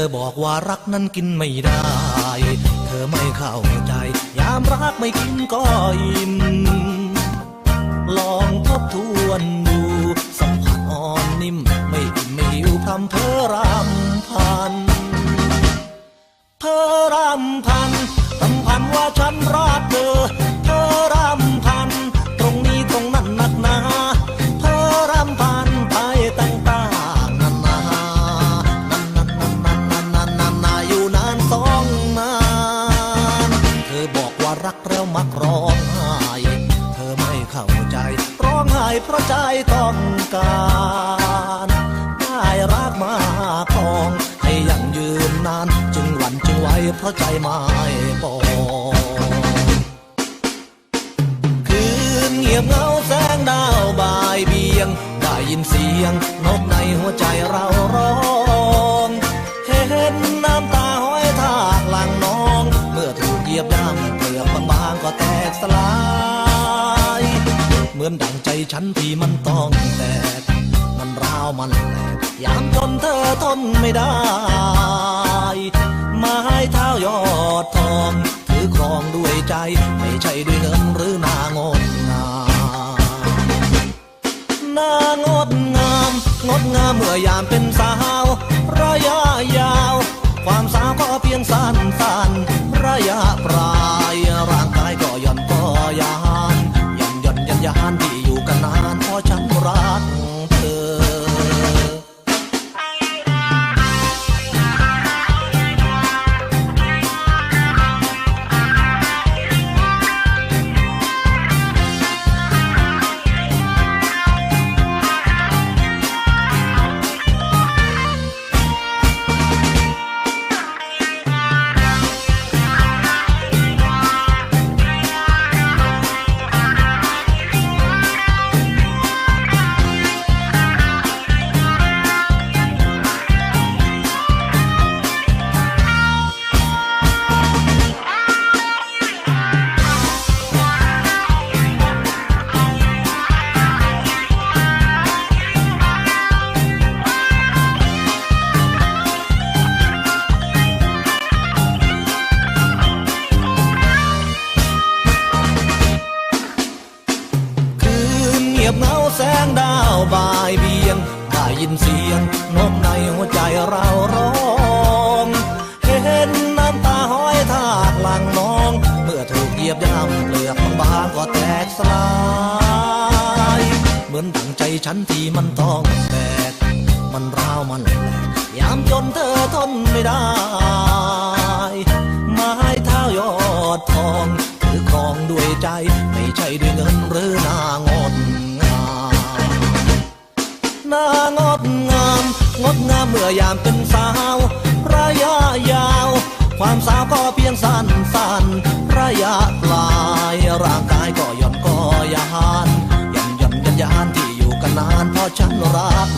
อบอกว่ารักนั้นกินไม่ได้ เธอไม่เข้าใจ ยามรักไม่กินก็อิ่ม รักแล้วมักร้องไห้เธอไม่เข้าใจ ร้องไห้เพราะใจต้องการได้รักมาครองให้ยังยืนนาน จึงหวั่นจึงไหวเพราะใจไม่ปองคืนเงียบเงาแสงดาวบายเบียง ได้ยินเสียงนกในหัวใจเราร้อง ลาย เหมือนดังใจฉันที่มันต้องแตก มันร้าวมันแหลกยามจนเธอทนไม่ได้ ไม้เท้ายอดทอง ถือครองด้วยใจ ไม่ใช่ด้วยเงินหรือนางดงามนางดงาม งดงามเมื่อยามเป็นสาว งางดาวบายเบียง ได้ยินเสียงนกในหัวใจเราร้อง เห็นน้ำตาห้อยทากหลังน้อง เมื่อถูกเหยียบย่ำเปลือกบางก็แตกสลาย เหมือนดังใจฉันที่มันต้องแตก มันร้าวมันแหลกยามจนเธอทนไม่ได้ไม้เท้ายอดทองถือครองด้วยใจ ไม่ใช่ด้วยเงินหรือ อยามเป็นสาว ระยะยาว ความสาวก็เพียงสั้นสั้นระยะปลายร่างกายก็ย่อนก็ยานย่อนย่อนยันยานที่อยู่กันนานเพราะฉันรัก